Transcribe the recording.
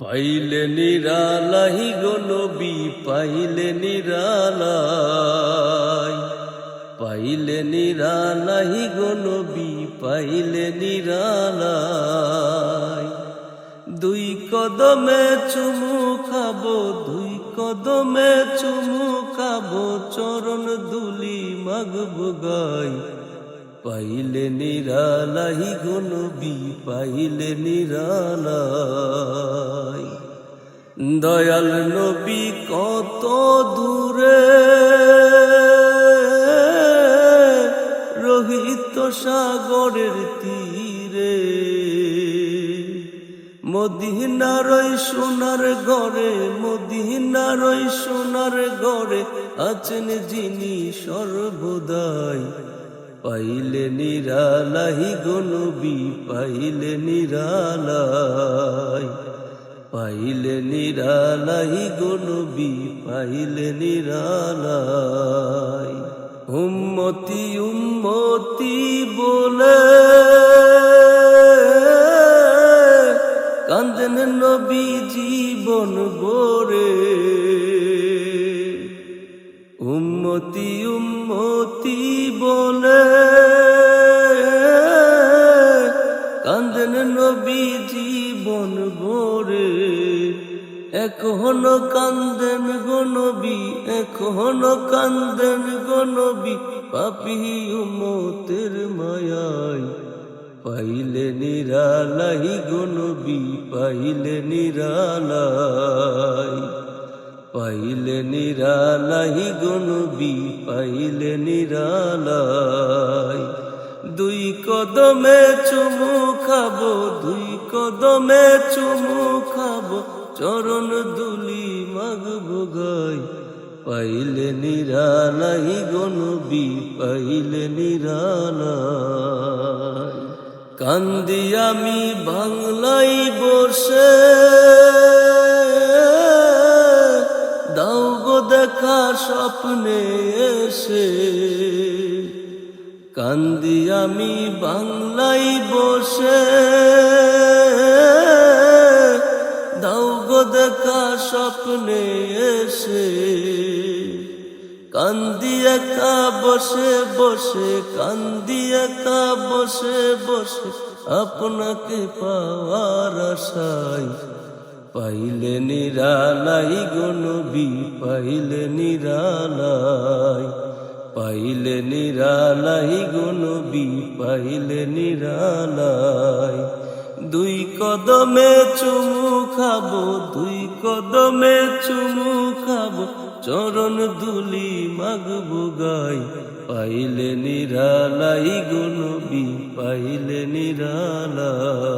পাইলে নিরালাই গো নবী, পাইলে নিরালাই। পাইলে নিরালাই গো নবী, পাইলে নিরালাই। দুই কদমে চুমু খাব, দুই কদমে চুমু খাব, চরণ দুলি মাগবো গাই। পাইলে নিরালাই গো নবী, পাইলে নিরালাই। দয়াল নবী কত দূরে, রোহিত সাগরের তীরে। মদিনারই সোনার ঘরে মদিনারই সোনার গড়ে আছেন যিনি সর্বদাই। পাইলে নিরালাই গনবী পাইলে নিরালাই। পাইলে নিরালাই গনবী পাইলে নিরালাই। উম্মতি উম্মতি বলে কান্দেন নবী জীবন গোরে উম্মতি উম্মতি এখনও কান্দেন গনবী এখনও কান্দেন গনবী পাপি উম্মতের মায়ায়। পাইলে নিরালাই গনবী পাইলে নিরালাই। পাইলে নিরালাই গনবী পাইলে নিরালাই। দুই কদমে চুমু খাব, দুই কদমে চুমু খাব চরণ দুলি মাগবো গাই। পাইলে নিরালাই গনবী পাইলে নিরালাই কান্দি আমি বাংলাই বসে। দাও গো দেখা স্বপ্নে এসে। কান্দি আমি বাংলাই বসে। দেখা স্বপ্নে এসে কান্দি একা বসে বসে কান্দি একা বসে বসে আপনাকে পাওয়ার আশায় পাইলে নিরালাই গনবী পাইলে নিরালাই পাইলে নিরালাই গনবী পাইলে নিরালাই দুই কদমে চুমু খাব, দুই কদমে চুমু খাব। চরণ দুলি মাগবো গাই, পাইলে নিরালাই গুণবি পাইলে নিরালাই।